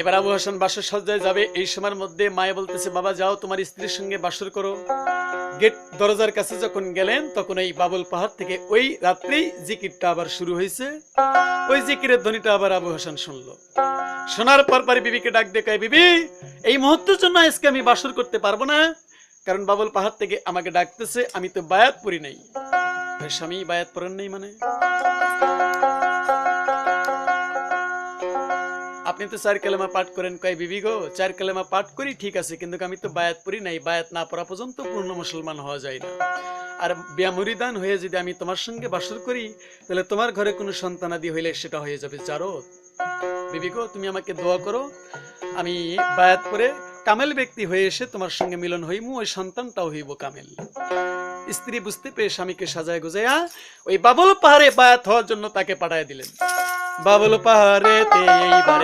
এবার আবু হাসান বাসর সজ্জায় যাবে। এই সময়ের মধ্যে মায়ে বলতেছে, বাবা, যাও, তোমার স্ত্রীর সঙ্গে বাসর করো। গেট দরজার কাছে যখন গেলেন, তখন এই বাবুল পাহাড় থেকে ওই রাত্রেই জিকিরটা আবার শুরু হয়েছে। ওই জিকিরের ধ্বনিটা আবার আবু হাসান শুনলো। শোনার পর পরে বিবিকে ডাক দেখায়, বিবি, এই মুহূর্তের জন্য আজকে আমি বাসর করতে পারব না। কারণ বাবুল পাহাড় থেকে আমাকে ডাকতেছে, আমি তো বায়াত পড়ি নাই। স্বামী বায়াত পড়েন নেই মানে? আপনি তো চার কালেমা পাঠ করেন, কয় বিবি গো? চার কালেমা পাঠ করি ঠিক আছে, কিন্তু আমি তো বায়াত পড়ি নাই, বায়াত না পড়া পর্যন্ত পূর্ণ মুসলমান হওয়া যায় না। আর বিয়ামরিদান হয়ে যদি আমি তোমার সঙ্গে বাসর করি, তাহলে তোমার ঘরে কোনো সন্তানাদি হইলে সেটা হয়ে যাবে জারদ। বিবি গো, তুমি আমাকে দোয়া করো, আমি বায়াত করে কামেল ব্যক্তি হয়ে এসে তোমার সঙ্গে মিলন হইমু, ওই সন্তানটাও হইব কামেল। স্ত্রী বুঝতে পেয়ে স্বামীকে সাজায় গুজাইয়া ওই বাবল পাহাড়ে বায়াত হওয়ার জন্য তাকে পাঠায় দিলেন। বাবল পাহাড়ে এইবার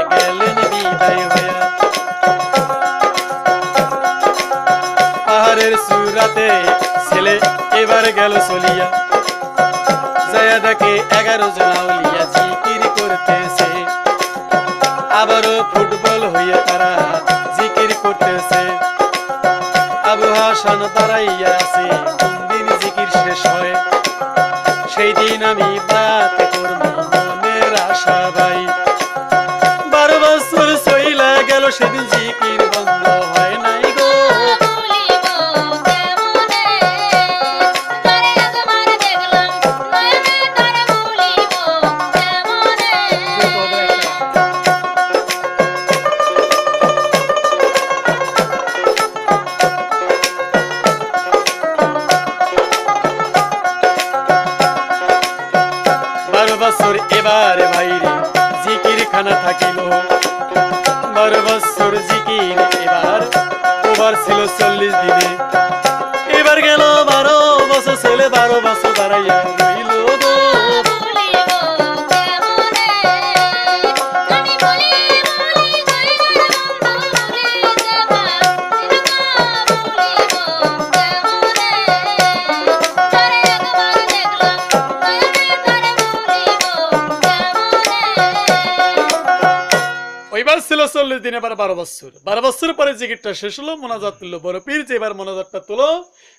গেল চলিয়া। দেখে এগারো জন আউলিয়া জিকির করতেছে। আবারও ফুটবল হইয়া তারা জিকির করতেছে। আবু হাসান দাঁড়াইয়া আছে দিন জিকির শেষ হয়। সেই দিন আমি বাত করব মনের আশা ভাই থাকিল বারো বছর জিকির এবার? ওবার ছিল চল্লিশ দিনে চল্লিশ দিনে এবার বারো বছর। বারো বছর পরে জিকিরটা শেষ হলো, মোনাজাত তুললো। বড় পীর যে এবার মোনাজাতটা তুলো,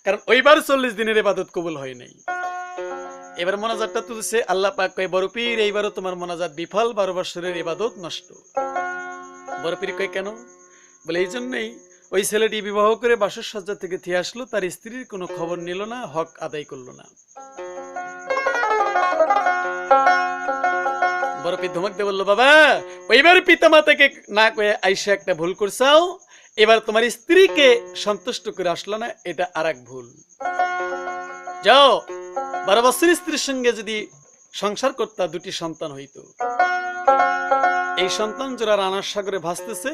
কারণ ওইবার চল্লিশ দিনের এবাদত কবুল হয় নাই। এবার মোনাজাতটা তুলছে, আল্লাহ পাক কয়, বড় পীর, এইবারও তোমার মোনাজাত বিফল, বারো বছরের এবাদত নষ্ট। বড় পীর কয়, কেন? বলে, এই জন্যই ওই ছেলেটি বিবাহ করে বাসর সজ্জা থেকে থিয়ে আসলো, তার স্ত্রীর কোনো খবর নিল না, হক আদায় করল না। পীর ধমক দিয়ে বলল, বাবা ওইবার পিতা মাতাকে না কয়ে আইসা একটা ভুল করছাও, এবার তোমার স্ত্রীকে সন্তুষ্ট করে আসলো না, এটা আর এক ভুল। যাও, বারো বছর স্ত্রীর সঙ্গে যদি সংসার করতা, দুটি সন্তান হইতো। এই সন্তান জোড়া রানার সাগরে ভাসতেছে,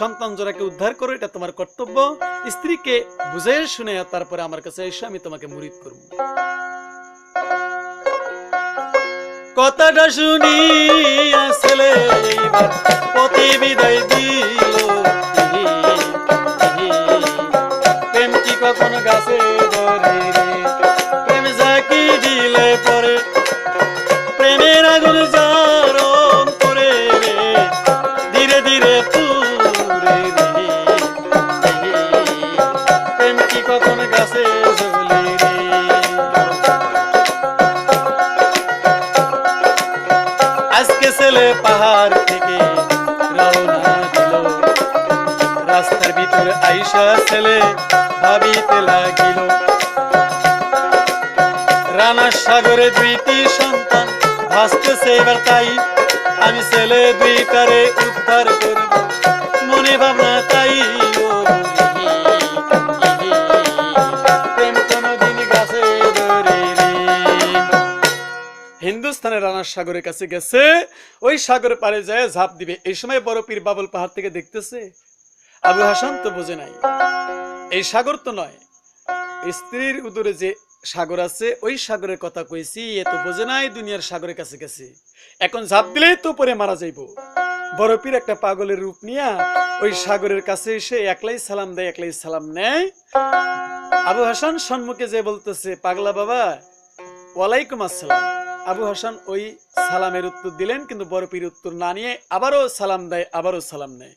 সন্তান জোড়াকে উদ্ধার করো, এটা তোমার কর্তব্য। স্ত্রীকে বুঝে শুনে তারপরে আমার কাছে এসে আমি তোমাকে মুরিদ করব। কথাটা শুনি আসলে পতি বিদায় দিল প্রেম কি কখনো গাছে ধরে? ছেলে পাহাড় থেকে রওনা দিল। রাস্তার ভিতরে আইসা ছেলে ভাবিতে লাগিল। রানা সাগরে দুইটি সন্তান ভাসতেছে, এবার তাই আমি ছেলে দুইটারে উদ্ধার করব। মনে ভাবনা তাই হিন্দুস্তানের সাগরের কাছে গেছে, ওই সাগর পারে যায় ঝাঁপ দিবে। এই সময় বড় পীর বাবুল পাহাড় থেকে দেখতেছে, আবু হাসান তো বোঝে নাই। এই সাগর তো নয় স্ত্রীর উদরে যে সাগর আছে, ওই সাগরের কথা কইছি, এ তো বোঝে নাই দুনিয়ার সাগরের কাছে গেছে। এখন ঝাঁপ দিলেই তো পরে মারা যাইব। বড় পীর একটা পাগলের রূপ নিয়া ওই সাগরের কাছে এসে একলাই সালাম দেয়, একলাই সালাম নেয়। আবু হাসান সম্মুখে যে বলতেছে, পাগলা বাবা, ওয়ালাইকুম আসসালাম। আবু হাসান ওই সালামের উত্তর দিলেন, কিন্তু বড় পীর উত্তর না নিয়ে আবারও সালাম দেয়, আবারও সালাম নেয়।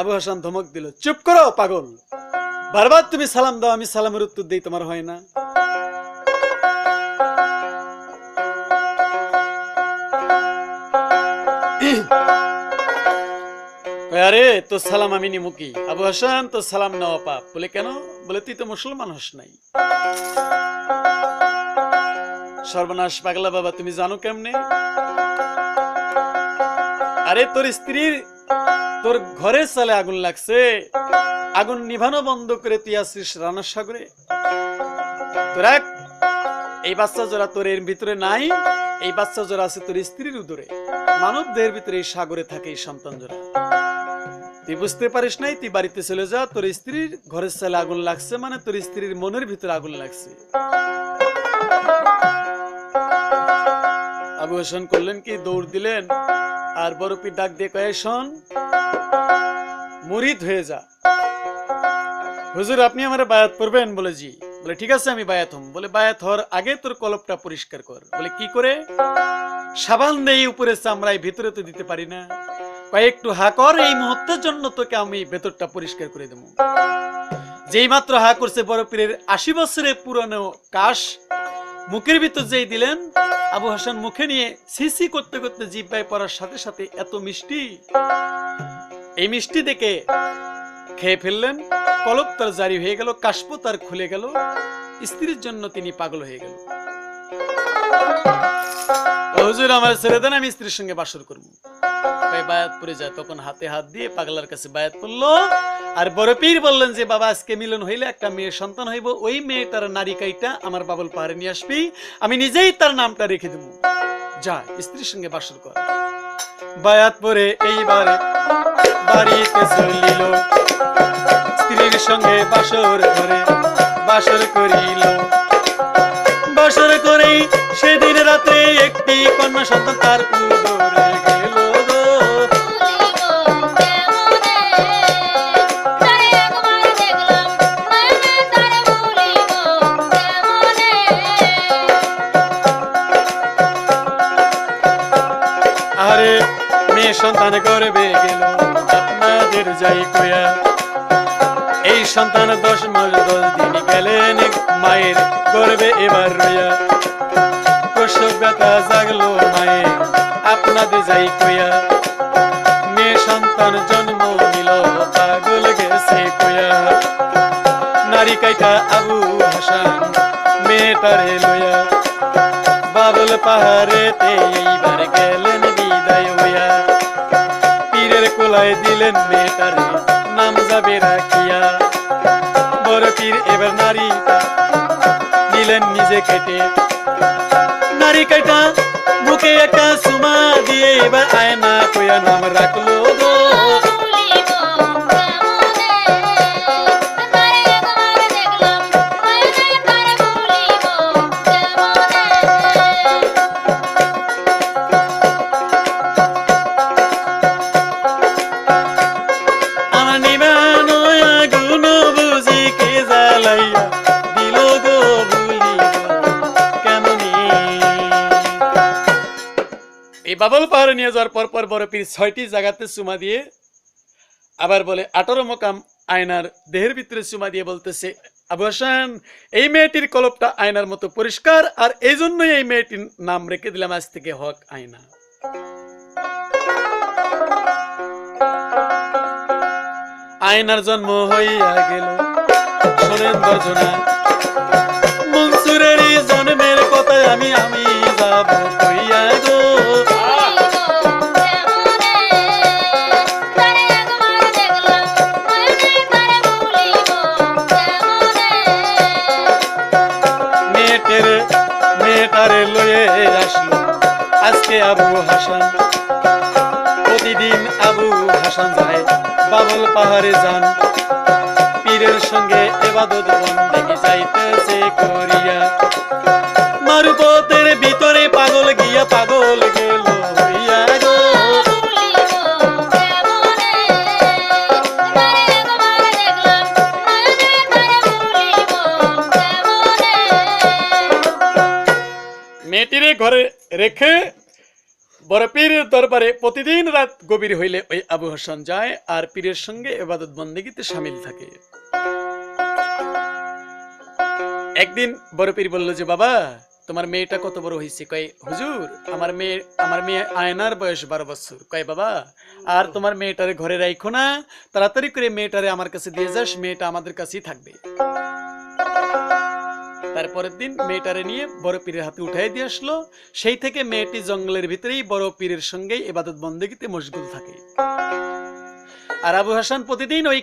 আবু হাসান ধমক দিল, চুপ করো পাগল, বারবার তুমি সালাম দাও, আমি সালামের উত্তর দিই, তোমার হয় না। আরে তো সালাম আমি নিমু কি? আবু হাসান তো সালাম নেওয়া পাপ। বলে, কেন? বলে, তুই তো মুসলমান হস নাই। সর্বনাশ পাগলা বাবা, তুমি জানো কেমনে? আরে, তোর স্ত্রীর তোর ঘরের সালে আগুন লাগছে। আগুন নিভানো বন্ধ করে তুই আসিস রানার সাগরে তোরা এই বাচ্চা জোড়া তোর এর ভিতরে নাই, এই বাচ্চা জোড়া আছে তোর স্ত্রীর উদরে। মানব দেহের ভিতরে এই সাগরে থাকে এই সন্তান জোড়া। তুই বুঝতে পারিস নাই, তুই বাড়িতে চলে যা, তোর স্ত্রীর ঘরের সালে আগুন লাগছে মানে তোর স্ত্রীর মনের ভিতরে আগুন লাগছে। আবু হোসেন করলেন কি? দৌড় দিলেন। আর বরফি ডাক দিয়ে কয়ে, শোন, মুরিদ হয়ে যা। হুজুর, আপনি আমার বায়াত করবেন? বলে জি বলে, ঠিক আছে, আমি বায়াত হম। বলে, বায়াত হওয়ার আগে তোর কলপটা পরিষ্কার কর। বলে, কি করে? সাবান দেই উপরে চামড়ায়, ভিতরে তো দিতে পারি না। একটু হা কর, এই মুহূর্তের জন্য তোকে আমি ভেতরটা পরিষ্কার করে দেবো। যেই মাত্র হা করছে বড় পীরের আশি বছরের পুরনো কাশ মুখের ভিতর যেই দিলেন, আবু হাসান মুখে নিয়ে সিসি করতে করতে জিব্বায় পড়ার সাথে সাথে এত মিষ্টি। এই মিষ্টি দেখে খেয়ে ফেললেন, কলপ তার জারি হয়ে গেল কাশপ তার খুলে গেল, স্ত্রীর জন্য তিনি পাগল হয়ে গেল। হুজুর, আমার ছেড়ে দেন আমি স্ত্রীর সঙ্গে বাসর করব। বায়াত পরে যায় তখন হাতে হাত দিয়ে পাগলার কাছে বায়াত পড়ল। আর বড় পীর বললেন যে, বাবা, আজকে মিলন হইলে একটা মেয়ের সন্তান হইব। ওই মেয়েটার নারী কাইটা আমার বাবল পাহাড়ে নিয়ে আসবি। আমি নিজেই তার নামটা রেখে দেবো। যা, স্ত্রীর সঙ্গে বাসর কর। বায়াত পরে এইবার বাড়িতে চলিল। স্ত্রীর সঙ্গে বাসর করে বাসর করিল। বাসর করেই সেদিন রাতে একটি কন্যা সন্তান তার উদরে সন্তান গর্বে গেল আপনাদের যাই কয়া। এই সন্তান দশ মাস, দশ দিন গেলেন মায়ের গর্বে এবার রইয়া প্রসব ব্যথা জাগলো মায়ের, আপনাদের যাই কয়া। মেয়ে সন্তান জন্ম নিল, পাগল গেছে কয়া। নারী কাইটা আবু হাসান, মেয়েটারে লয়া। বাবল পাহাড়েতে এইবার গেলেন পীরের দিলেন মেয়েটারে নাম যাবে রাখিয়া। বড় পীর এবার নারীটা দিলেন নিজে কেটে। নারী কাটা, বুকে একটা সুমা দিয়ে এবার আয়না কইয়া নাম রাখল। বাবল পাহাড়ে নিয়ে যাওয়ার পর পর বড় পীর ছয়টি জায়গাতে চুমা দিয়ে আবার বলে, আঠারো মোকাম আয়নার দেহের ভিতরে চুমা দিয়ে বলতেছে, আবু হাসান, এই মেয়েটির কলপটা আয়নার মতো পরিষ্কার, আর এই জন্যই এই মেয়েটির নাম রেখে দিলাম আজ থেকে হক আয়না। আয়নার জন্ম হইয়া গেল। শোনেন গর্জনা মনসুরের জন্মের কথায় আমি আমি যাব লয়ে আসলো আজকে আবু হাসান। প্রতিদিন আবু হাসান যায় বাবল পাহাড়ে যান। পীরের সঙ্গে এবাদত বন্দেগি যাইতেছে করিয়া। মারুপতের ভিতরে পাগল গিয়া পাগল গেল মেয়েটিরে ঘরে রেখে বড় পীরের দরবারে প্রতিদিন রাত গভীর হইলে ওই আবু হাসান যায় আর পীরের সঙ্গে এবাদত বন্দেগীতে সামিল থাকে। একদিন বড় পীর বলল যে, বাবা, তোমার মেয়েটা কত বড় হয়েছে কয়, হুজুর, আমার মেয়ে আমার মেয়ে আয়নার বয়স বারো বছর। কয়, বাবা, আর তোমার মেয়েটারে ঘরে রাখো না, তাড়াতাড়ি করে মেয়েটারে আমার কাছে দিয়ে যাস, মেয়েটা আমাদের কাছেই থাকবে। তারপরের দিন মেয়েটারে নিয়ে বড় পীরের হাতে উঠাই দিয়ে আসলো। সেই থেকে মেয়েটি জঙ্গলের ভিতরেই বড় পীরের সঙ্গেই এবাদত বন্দেগীতে মশগুল থাকে। আর আবু হাসান প্রতিদিন ওই